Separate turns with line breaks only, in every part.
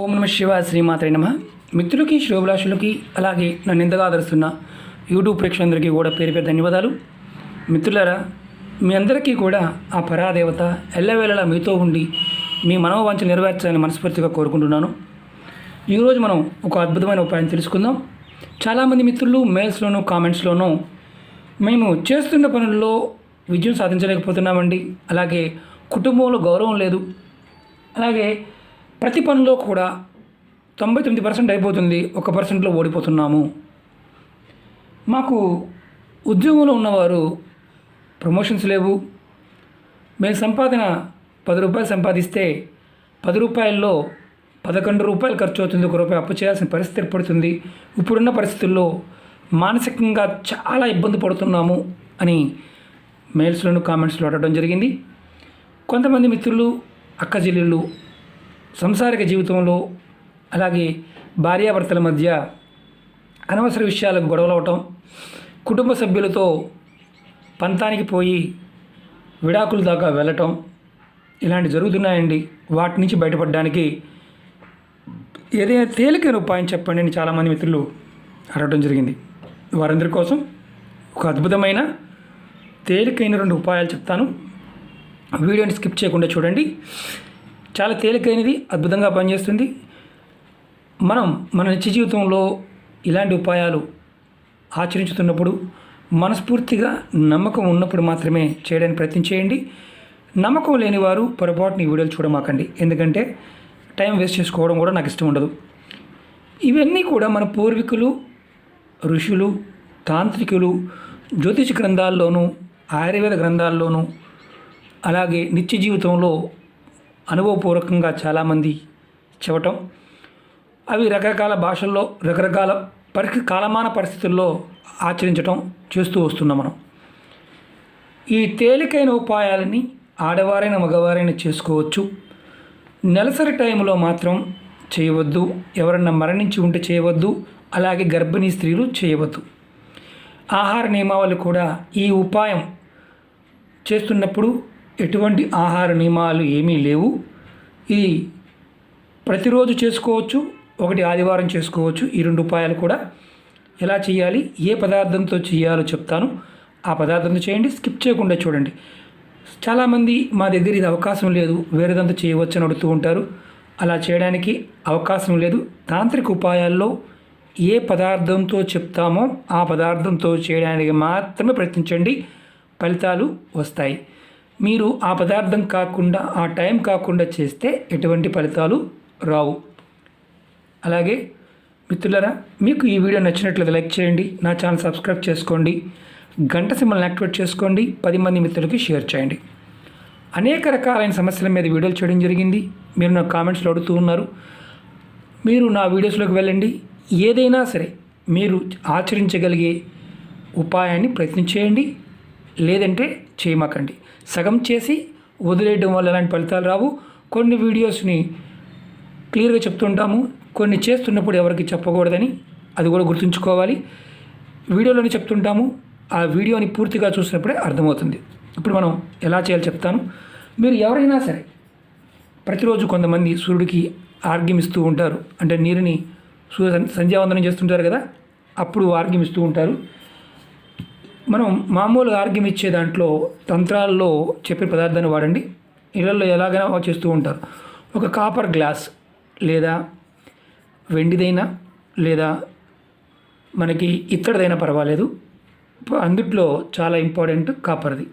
ఓం నమ శివ శ్రీమాత్రే నమ. మిత్రులకి శుభాషులకి అలాగే నన్ను ఎంతగా ఆదరిస్తున్న యూట్యూబ్ ప్రేక్షకులందరికీ కూడా పేరు పేరు ధన్యవాదాలు. మిత్రులారా మీ అందరికీ కూడా ఆ పరాదేవత ఎల్లవేళలా మీతో ఉండి మీ మనోవాంఛ నెరవేర్చాలని మనస్ఫూర్తిగా కోరుకుంటున్నాను. ఈరోజు మనం ఒక అద్భుతమైన ఉపాయం తెలుసుకుందాం. చాలామంది మిత్రులు మెయిల్స్లోనూ కామెంట్స్లోనూ మేము చేస్తున్న పనుల్లో విజయం సాధించలేకపోతున్నామండి. అలాగే కుటుంబంలో గౌరవం లేదు. అలాగే ప్రతి పనిలో కూడా తొంభై తొమ్మిది పర్సెంట్ అయిపోతుంది ఒక పర్సెంట్లో ఓడిపోతున్నాము. మాకు ఉద్యోగంలో ఉన్నవారు ప్రమోషన్స్ లేవు. మేము సంపాదన పది రూపాయలు సంపాదిస్తే పది రూపాయల్లో పదకొండు రూపాయలు ఖర్చు అవుతుంది ఒక రూపాయి అప్పు చేయాల్సిన పరిస్థితి ఏర్పడుతుంది. ఇప్పుడున్న పరిస్థితుల్లో మానసికంగా చాలా ఇబ్బంది పడుతున్నాము అని మెయిల్స్లోను కామెంట్స్లో అడగడం జరిగింది. కొంతమంది మిత్రులు అక్క చెల్లెళ్ళు సంసారిక జీవితంలో అలాగే భార్యాభర్తల మధ్య అనవసర విషయాలకు గొడవలవటం కుటుంబ సభ్యులతో పంతానికి పోయి విడాకుల దాకా వెళ్ళటం ఇలాంటి జరుగుతున్నాయండి. వాటి నుంచి బయటపడడానికి ఏదైనా తేలికైన ఉపాయం చెప్పండి అని చాలామంది మిత్రులు అడగడం జరిగింది. వారందరి కోసం ఒక అద్భుతమైన తేలికైన రెండు ఉపాయాలు చెప్తాను. వీడియోని స్కిప్ చేయకుండా చూడండి. చాలా తేలికైనది అద్భుతంగా పనిచేస్తుంది. మనం మన నిత్య జీవితంలో ఇలాంటి ఉపాయాలు ఆచరించుతున్నప్పుడు మనస్ఫూర్తిగా నమ్మకం ఉన్నప్పుడు మాత్రమే చేయడానికి ప్రయత్నం చేయండి. నమ్మకం లేని వారు పొరపాటుని వీడియోలు చూడమాకండి ఎందుకంటే టైం వేస్ట్ చేసుకోవడం కూడా నాకు ఇష్టం ఉండదు. ఇవన్నీ కూడా మన పూర్వీకులు ఋషులు తాంత్రికులు జ్యోతిష గ్రంథాల్లోనూ ఆయుర్వేద గ్రంథాల్లోనూ అలాగే నిత్య జీవితంలో అనుభవపూర్వకంగా చాలామంది చెప్పటం. అవి రకరకాల భాషల్లో రకరకాల పరి కాలమాన పరిస్థితుల్లో ఆచరించటం చేస్తూ వస్తున్నాం మనం. ఈ తేలికైన ఉపాయాలని ఆడవారైన మగవారైనా చేసుకోవచ్చు. నెలసరి టైంలో మాత్రం చేయవద్దు. ఎవరన్నా మరణించి ఉంటే చేయవద్దు. అలాగే గర్భిణీ స్త్రీలు చేయవద్దు. ఆహార నియమావళి కూడా ఈ ఉపాయం చేస్తున్నప్పుడు ఎటువంటి ఆహార నియమాలు ఏమీ లేవు. ఇది ప్రతిరోజు చేసుకోవచ్చు ఒకటి ఆదివారం చేసుకోవచ్చు ఈ రెండు ఉపాయాలు కూడా ఎలా చేయాలి ఏ పదార్థంతో చేయాలో చెప్తాను. ఆ పదార్థంతో చేయండి స్కిప్ చేయకుండా చూడండి. చాలామంది మా దగ్గర ఇది అవకాశం లేదు వేరేదంతా చేయవచ్చు అని అడుగుతూ ఉంటారు. అలా చేయడానికి అవకాశం లేదు. తాంత్రిక ఉపాయాల్లో ఏ పదార్థంతో చెప్తామో ఆ పదార్థంతో చేయడానికి మాత్రమే ప్రయత్నించండి. ఫలితాలు వస్తాయి. మీరు ఆ పదార్థం కాకుండా ఆ టైం కాకుండా చేస్తే ఎటువంటి ఫలితాలు రావు. అలాగే మిత్రులరా మీకు ఈ వీడియో నచ్చినట్లయితే లైక్ చేయండి నా ఛానల్ సబ్స్క్రైబ్ చేసుకోండి గంట సింబల్ని యాక్టివేట్ చేసుకోండి పది మంది మిత్రులకి షేర్ చేయండి. అనేక రకాలైన సమస్యల మీద వీడియోలు చేయడం జరిగింది. మీరు నా కామెంట్స్లో అడుగుతూ ఉన్నారు. మీరు నా వీడియోస్లోకి వెళ్ళండి. ఏదైనా సరే మీరు ఆచరించగలిగే ఉపాయాన్ని ప్రయత్నం చేయండి. లేదంటే చేయమాకండి. సగం చేసి వదిలేయడం వల్ల ఎలాంటి ఫలితాలు రావు. కొన్ని వీడియోస్ని క్లియర్గా చెప్తుంటాము. కొన్ని చేస్తున్నప్పుడు ఎవరికి చెప్పకూడదని అది కూడా గుర్తుంచుకోవాలి. వీడియోలోనే చెప్తుంటాము. ఆ వీడియోని పూర్తిగా చూసినప్పుడే అర్థమవుతుంది. ఇప్పుడు మనం ఎలా చేయాలో చెప్తాను. మీరు ఎవరైనా సరే ప్రతిరోజు కొంతమంది సూర్యుడికి ఆర్గ్యం ఇస్తూ ఉంటారు. అంటే నీరుని సూర్య సంధ్యావందనం చేస్తుంటారు కదా అప్పుడు ఆర్గ్యం ఇస్తూ ఉంటారు. మనం మామూలుగా ఆరోగ్యం ఇచ్చే దాంట్లో తంత్రాల్లో చెప్పే పదార్థాన్ని వాడండి. ఇళ్ళలో ఎలాగైనా చేస్తూ ఉంటారు. ఒక కాపర్ గ్లాస్ లేదా వెండిదైనా లేదా మనకి ఇత్తడిదైనా పర్వాలేదు. అందుట్లో చాలా ఇంపార్టెంట్ కాపర్ది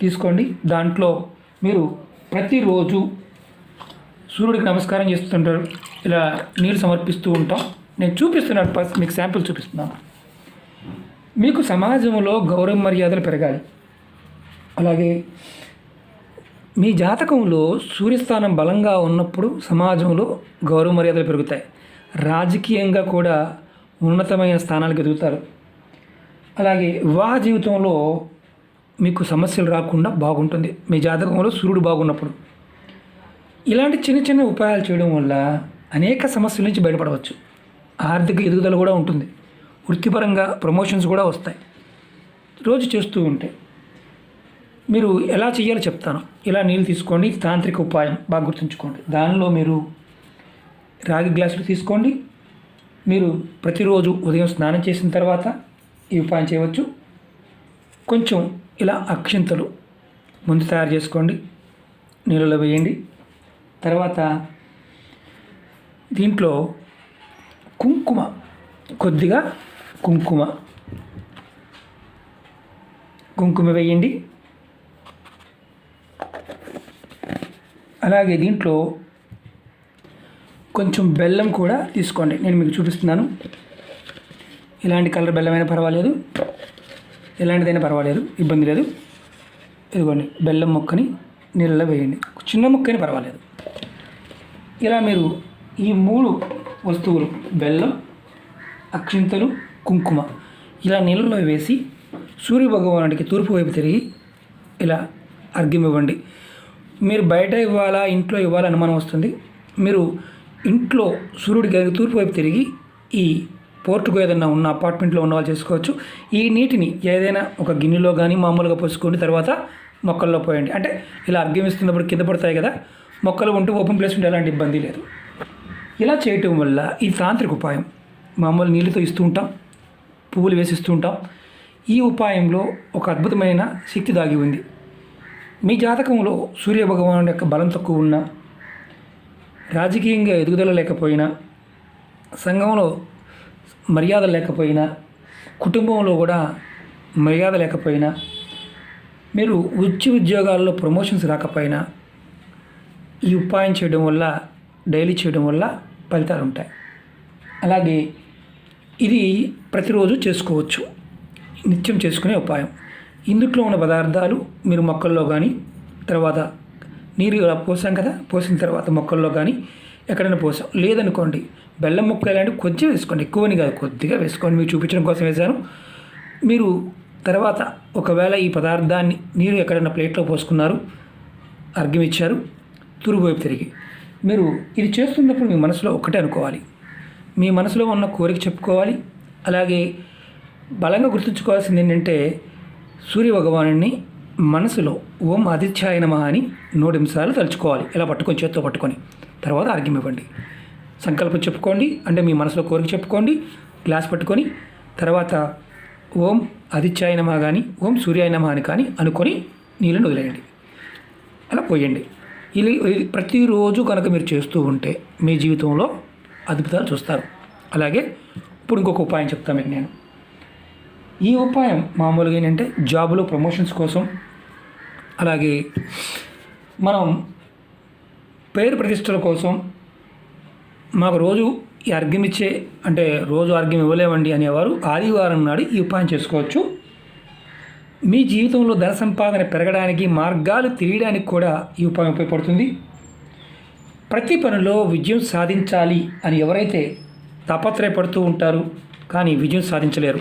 తీసుకోండి. దాంట్లో మీరు ప్రతిరోజు సూర్యుడికి నమస్కారం చేస్తుంటారు. ఇలా నీళ్ళు సమర్పిస్తూ ఉంటాం. నేను చూపిస్తున్నాను మీకు శాంపిల్ చూపిస్తున్నాను. మీకు సమాజంలో గౌరవ మర్యాదలు పెరగాలి. అలాగే మీ జాతకంలో సూర్యస్థానం బలంగా ఉన్నప్పుడు సమాజంలో గౌరవ మర్యాదలు పెరుగుతాయి. రాజకీయంగా కూడా ఉన్నతమైన స్థానాలకు ఎదుగుతారు. అలాగే వివాహ జీవితంలో మీకు సమస్యలు రాకుండా బాగుంటుంది. మీ జాతకంలో సూర్యుడు బాగున్నప్పుడు. ఇలాంటి చిన్న చిన్న ఉపాయాలు చేయడం వల్ల అనేక సమస్యల నుంచి బయటపడవచ్చు. ఆర్థిక ఎదుగుదల కూడా ఉంటుంది. వృత్తిపరంగా ప్రమోషన్స్ కూడా వస్తాయి. రోజు చేస్తూ ఉంటే మీరు ఎలా చేయాలో చెప్తాను. ఇలా నీళ్ళు తీసుకోండి తాంత్రిక ఉపాయం బాగా గుర్తుంచుకోండి. దానిలో మీరు రాగి గ్లాసులు తీసుకోండి. మీరు ప్రతిరోజు ఉదయం స్నానం చేసిన తర్వాత ఈ ఉపాయం చేయవచ్చు. కొంచెం ఇలా అక్షింతలు ముందు తయారు చేసుకోండి. నీళ్ళలో వేయండి. తర్వాత దీంట్లో కుంకుమ కొద్దిగా కుంకుమ. కుంకుమ వేయండి. అలాగే దీంట్లో కొంచెం బెల్లం కూడా తీసుకోండి. నేను మీకు చూపిస్తున్నాను. ఇలాంటి కలర్ బెల్లమైనా పర్వాలేదు. ఎలాంటిదైనా పర్వాలేదు. ఇబ్బంది లేదు. ఇదిగోండి బెల్లం మొక్కని నీళ్ళలో వేయండి. చిన్న మొక్కని పర్వాలేదు. ఇలా మీరు ఈ మూడు వస్తువులు బెల్లం అక్షింతలు కుంకుమ. ఇలా నీళ్ళలో వేసి సూర్యభగవానుడికి తూర్పు వైపు తిరిగి ఇలా అర్ఘ్యం ఇవ్వండి. మీరు బయట ఇవ్వాలా ఇంట్లో ఇవ్వాలా అనుమానం వస్తుంది. మీరు ఇంట్లో సూర్యుడికి తూర్పు వైపు తిరిగి ఈ పోర్టుకు ఏదైనా ఉన్న అపార్ట్మెంట్లో ఉన్న వాళ్ళు చేసుకోవచ్చు. ఈ నీటిని ఏదైనా ఒక గిన్నెలో కానీ మామూలుగా పోసుకొని తర్వాత మొక్కల్లో పోయండి. అంటే ఇలా అర్ఘ్యం ఇస్తున్నప్పుడు కింద పడతాయి కదా మొక్కలు ఉంటూ ఓపెన్ ప్లేస్ ఉంటే ఎలాంటి ఇబ్బంది లేదు. ఇలా చేయటం వల్ల ఈ తాంత్రిక ఉపాయం మామూలు నీళ్ళతో ఇస్తూ ఉంటాం. పువ్వులు వేసిస్తుంటాం. ఉంటాం ఈ ఉపాయంలో ఒక అద్భుతమైన శక్తి దాగి ఉంది. మీ జాతకంలో సూర్యభగవాను యొక్క బలం తక్కువ ఉన్నా రాజకీయంగా ఎదుగుదల లేకపోయినా సంఘంలో మర్యాద లేకపోయినా కుటుంబంలో కూడా మర్యాద లేకపోయినా మీరు ఉద్య ఉద్యోగాల్లో ప్రమోషన్స్ రాకపోయినా ఈ ఉపాయం చేయడం వల్ల డైలీ చేయడం వల్ల ఫలితాలు ఉంటాయి అలాగే ఇది ప్రతిరోజు చేసుకోవచ్చు. నిత్యం చేసుకునే ఉపాయం. ఇందుట్లో ఉన్న పదార్థాలు మీరు మొక్కల్లో కానీ తర్వాత నీరు ఇలా పోసాం కదా పోసిన తర్వాత మొక్కల్లో కానీ ఎక్కడైనా పోసాం. లేదనుకోండి బెల్లం ముక్క ఇలాంటివి కొద్దిగా వేసుకోండి. ఎక్కువని కాదు కొద్దిగా వేసుకోండి. మీరు చూపించడం కోసం వేశాను. మీరు తర్వాత ఒకవేళ ఈ పదార్థాన్ని నీరు ఎక్కడైనా ప్లేట్లో పోసుకున్నారు అర్ఘ్యం ఇచ్చారు తూర్పు వైపు తిరిగి. మీరు ఇది చేస్తున్నప్పుడు మీ మనసులో ఒకటే అనుకోవాలి. మీ మనసులో ఉన్న కోరిక చెప్పుకోవాలి. అలాగే బలంగా గుర్తుంచుకోవాల్సింది ఏంటంటే సూర్య భగవాను మనసులో ఓం ఆదిత్యాయనమ అని నూరు నిమిషాలు తలుచుకోవాలి. ఇలా పట్టుకొని చేత్తో పట్టుకొని. తర్వాత అర్ఘ్యం ఇవ్వండి. సంకల్పం చెప్పుకోండి. అంటే మీ మనసులో కోరిక చెప్పుకోండి. గ్లాస్ పట్టుకొని తర్వాత ఓం ఆదిత్యాయనమ కానీ ఓం సూర్యాయనమ అని కానీ అనుకొని నీళ్ళని వదిలేయండి. అలా పోయండి. ఇది ప్రతిరోజు కనుక మీరు చేస్తూ ఉంటే మీ జీవితంలో అద్భుతాలు చూస్తారు. అలాగే ఇప్పుడు ఇంకొక ఉపాయం చెప్తాను మీకు నేను. ఈ ఉపాయం మామూలుగా ఏంటంటే జాబులో ప్రమోషన్స్ కోసం అలాగే మనం పేరు ప్రతిష్టల కోసం మాకు రోజు ఈ అర్ఘ్యం ఇచ్చే అంటే రోజు అర్ఘ్యం ఇవ్వలేమండి అనేవారు ఆదివారం నాడు ఈ ఉపాయం చేసుకోవచ్చు. మీ జీవితంలో ధన సంపాదన పెరగడానికి మార్గాలు తెలియడానికి కూడా ఈ ఉపాయం ఉపయోగపడుతుంది. ప్రతి పనిలో విజయం సాధించాలి అని ఎవరైతే తాపత్రయపడుతూ ఉంటారు కానీ విజయం సాధించలేరు.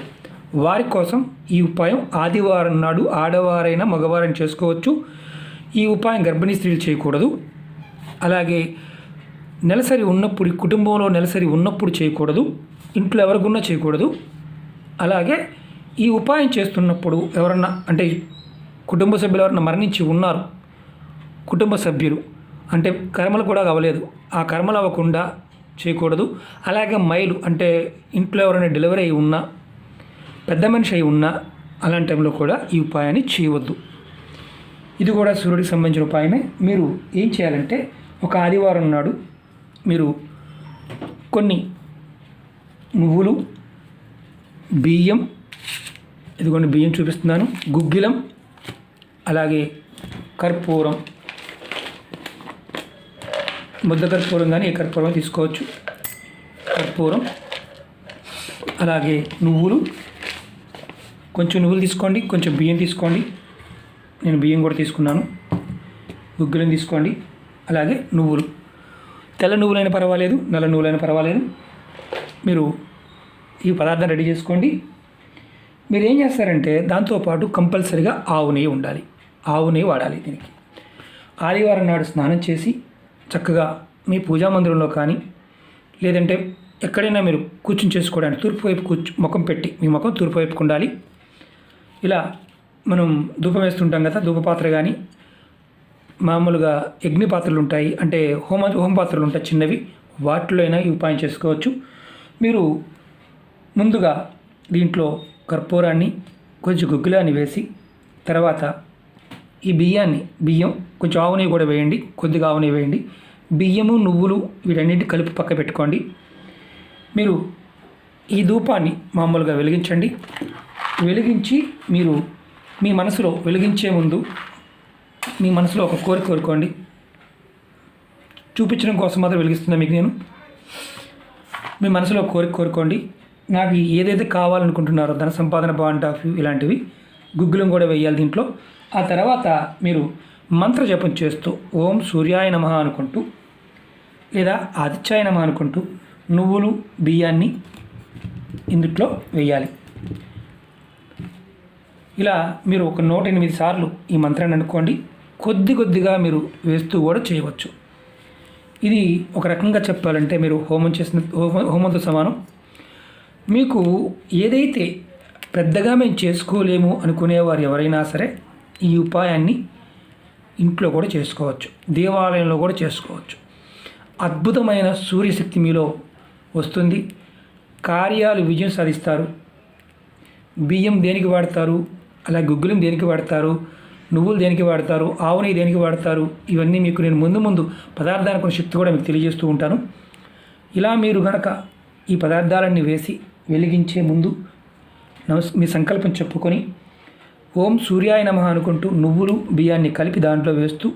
వారి కోసం ఈ ఉపాయం ఆదివారం నాడు ఆడవారైనా మగవారైనా చేసుకోవచ్చు. ఈ ఉపాయం గర్భిణీ స్త్రీలు చేయకూడదు. అలాగే నెలసరి ఉన్నప్పుడు కుటుంబంలో నెలసరి ఉన్నప్పుడు చేయకూడదు. ఇంట్లో ఎవరికున్నా చేయకూడదు. అలాగే ఈ ఉపాయం చేస్తున్నప్పుడు ఎవరన్నా అంటే కుటుంబ సభ్యులు ఎవరన్నా మరణించి ఉన్నారు కుటుంబ సభ్యులు అంటే కర్మలు కూడా అవ్వలేదు ఆ కర్మలు అవ్వకుండా చేయకూడదు. అలాగే మైలు అంటే ఇంట్లో ఎవరైనా డెలివరీ అయి ఉన్నా పెద్ద మనిషి అయి ఉన్నా అలాంటి టైంలో కూడా ఈ ఉపాయాన్ని చేయవద్దు. ఇది కూడా సూర్యుడికి సంబంధించిన ఉపాయమే. మీరు ఏం చేయాలంటే ఒక ఆదివారం నాడు మీరు కొన్ని నువ్వులు బియ్యం ఇదిగోండి బియ్యం చూపిస్తున్నాను గుగ్గిలం అలాగే కర్పూరం ముద్ద కర్పూరం కానీ ఏ కర్పూరం తీసుకోవచ్చు. కర్పూరం అలాగే నువ్వులు. కొంచెం నువ్వులు తీసుకోండి కొంచెం బియ్యం తీసుకోండి. నేను బియ్యం కూడా తీసుకున్నాను. గుగ్గిలం తీసుకోండి అలాగే నువ్వులు. తెల్ల నువ్వులైనా పర్వాలేదు నల్ల నువ్వులైనా పర్వాలేదు. మీరు ఈ పదార్థం రెడీ చేసుకోండి. మీరు ఏం చేస్తారంటే దాంతోపాటు కంపల్సరిగా ఆవు నెయ్యి ఉండాలి. ఆవు నెయ్యి వాడాలి దీనికి. ఆదివారం నాడు స్నానం చేసి చక్కగా మీ పూజా మందిరంలో కానీ లేదంటే ఎక్కడైనా మీరు కూర్చుని చేసుకోవడానికి తూర్పు వైపు కూర్చు ముఖం పెట్టి మీ ముఖం తూర్పు వైపుకు ఉండాలి. ఇలా మనం ధూపం వేస్తుంటాం కదా ధూపపాత్ర కానీ మామూలుగా అగ్ని పాత్రలు ఉంటాయి. అంటే హోమ హోమ పాత్రలు ఉంటాయి చిన్నవి. వాటిలో అయినా ఈ ఉపాయం చేసుకోవచ్చు. మీరు ముందుగా దీంట్లో కర్పూరాన్ని కొంచెం గుగ్గులాన్ని వేసి తర్వాత ఈ బియ్యాన్ని బియ్యం కొంచెం ఆవు నెయ్యి కూడా వేయండి కొద్దిగా ఆవు నెయ్యి వేయండి. బియ్యము నువ్వులు వీటన్నిటి కలిపి పక్క పెట్టుకోండి. మీరు ఈ ధూపాన్ని మామూలుగా వెలిగించండి. వెలిగించి మీరు మీ మనసులో వెలిగించే ముందు మీ మనసులో ఒక కోరిక కోరుకోండి. చూపించడం కోసం మాత్రం వెలిగిస్తున్నా మీకు నేను. మీ మనసులో కోరిక కోరుకోండి. నాకు ఏదైతే కావాలనుకుంటున్నారో ధన సంపాదన పాయింట్ ఆఫ్ ఇలాంటివి గుగ్గులం కూడా వేయాలి దీంట్లో. ఆ తర్వాత మీరు మంత్ర జపం చేస్తూ ఓం సూర్యాయ నమ అనుకుంటూ లేదా ఆదిత్యాయ నమ అనుకుంటూ నువ్వులు బియ్యాన్ని ఇందుట్లో వేయాలి. ఇలా మీరు ఒక నూట ఎనిమిది సార్లు ఈ మంత్రాన్ని అనుకోండి. కొద్ది కొద్దిగా మీరు వేస్తూ కూడా చేయవచ్చు. ఇది ఒక రకంగా చెప్పాలంటే మీరు హోమం చేసిన హోమ హోమంతో సమానం. మీకు ఏదైతే పెద్దగా మేము చేసుకోలేము అనుకునేవారు ఎవరైనా సరే ఈ ఉపాయాన్ని ఇంట్లో కూడా చేసుకోవచ్చు. దేవాలయంలో కూడా చేసుకోవచ్చు. అద్భుతమైన సూర్యశక్తి మీలో వస్తుంది. కార్యాలు విజయం సాధిస్తారు. బియ్యం దేనికి వాడతారు? అలా గుగ్గులం దేనికి వాడతారు? నువ్వులు దేనికి వాడతారు? ఆవు నెయ్యి దేనికి వాడతారు? ఇవన్నీ మీకు నేను ముందు ముందు పదార్థానికి శక్తి కూడా మీకు తెలియజేస్తూ ఉంటాను. ఇలా మీరు గనక ఈ పదార్థాలన్నీ వేసి వెలిగించే ముందు నమస్ మీ సంకల్పం చెప్పుకొని ఓం సూర్యాయ నమ అనుకుంటూ నువ్వులు బియ్యాన్ని కలిపి దాంట్లో వేస్తూ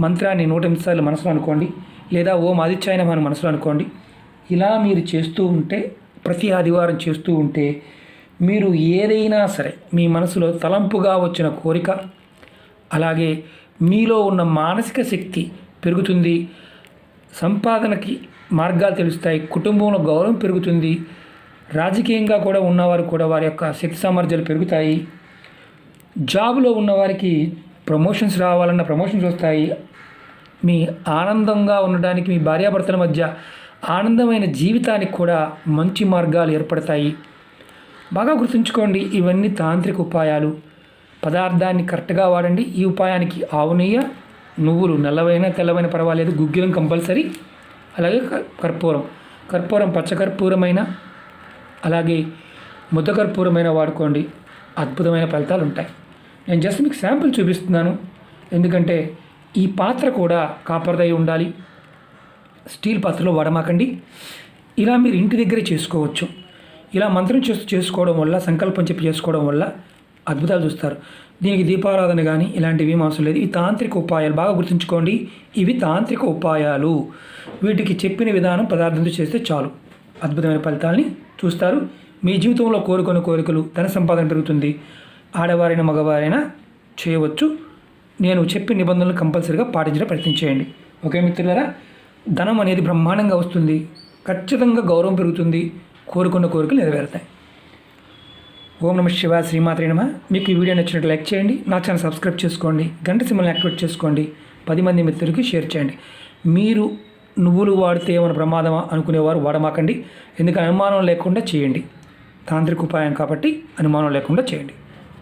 మంత్రాన్ని నూట ఎనిమిది సార్లు మనసులో అనుకోండి లేదా ఓం ఆదిత్యాయ నమ అని మనసులో అనుకోండి ఇలా మీరు చేస్తూ ఉంటే ప్రతి ఆదివారం చేస్తూ ఉంటే మీరు ఏదైనా సరే మీ మనసులో తలంపుగా వచ్చిన కోరిక అలాగే మీలో ఉన్న మానసిక శక్తి పెరుగుతుంది సంపాదనకి మార్గాలు తెలుస్తాయి కుటుంబంలో గౌరవం పెరుగుతుంది రాజకీయంగా కూడా ఉన్నవారు కూడా వారి యొక్క శక్తి సామర్థ్యాలు పెరుగుతాయి. జాబ్లో ఉన్నవారికి ప్రమోషన్స్ రావాలన్న ప్రమోషన్స్ వస్తాయి. మీ ఆనందంగా ఉండడానికి మీ భార్యాభర్తల మధ్య ఆనందమైన జీవితానికి కూడా మంచి మార్గాలు ఏర్పడతాయి. బాగా గుర్తుంచుకోండి ఇవన్నీ తాంత్రిక ఉపాయాలు. పదార్థాన్ని కరెక్ట్గా వాడండి. ఈ ఉపాయానికి ఆవు నువ్వులు నల్లవైన తెల్లవైన పర్వాలేదు. గుగ్గిలం కంపల్సరీ. అలాగే కర్పూరం. కర్పూరం పచ్చకర్పూరమైన అలాగే ముద్ద కర్పూరమైన వాడుకోండి. అద్భుతమైన ఫలితాలు ఉంటాయి నేను జస్ట్ మీకు శాంపుల్ చూపిస్తున్నాను. ఎందుకంటే ఈ పాత్ర కూడా కాపర్దై ఉండాలి. స్టీల్ పాత్రలో వాడమాకండి. ఇలా మీరు ఇంటి దగ్గరే చేసుకోవచ్చు. ఇలా మంత్రం చేస్తూ చేసుకోవడం వల్ల సంకల్పం చెప్పి చేసుకోవడం వల్ల అద్భుతాలు చూస్తారు. దీనికి దీపారాధన కానీ ఇలాంటివి ఏం అవసరం లేదు. ఇవి తాంత్రిక ఉపాయాలు. బాగా గుర్తుంచుకోండి. ఇవి తాంత్రిక ఉపాయాలు. వీటికి చెప్పిన విధానం పదార్థంతో చేస్తే చాలు. అద్భుతమైన ఫలితాలని చూస్తారు. మీ జీవితంలో కోరుకున్న కోరికలు ధన సంపాదన పెరుగుతుంది. ఆడవారైనా మగవారైనా చేయవచ్చు. నేను చెప్పిన నిబంధనలు కంపల్సరీగా పాటించడం ప్రయత్నం చేయండి. ఓకే మిత్రులారా? ధనం అనేది బ్రహ్మాండంగా వస్తుంది. ఖచ్చితంగా గౌరవం పెరుగుతుంది. కోరుకున్న కోరికలు నెరవేరుతాయి. ఓం నమ శివ శ్రీమాత్రే నమ. మీకు ఈ వీడియో నచ్చినట్టు లైక్ చేయండి. నా ఛానల్ సబ్స్క్రైబ్ చేసుకోండి. గంట సింబల్ని యాక్టివేట్ చేసుకోండి. పది మంది మిత్రులకి షేర్ చేయండి. మీరు నువ్వులు వాడితే ఏమైనా ప్రమాదమా అనుకునేవారు వాడమాకండి. ఎందుకంటే అనుమానం లేకుండా చేయండి. తాంత్రిక ఉపాయం కాబట్టి అనుమానం లేకుండా చేయండి.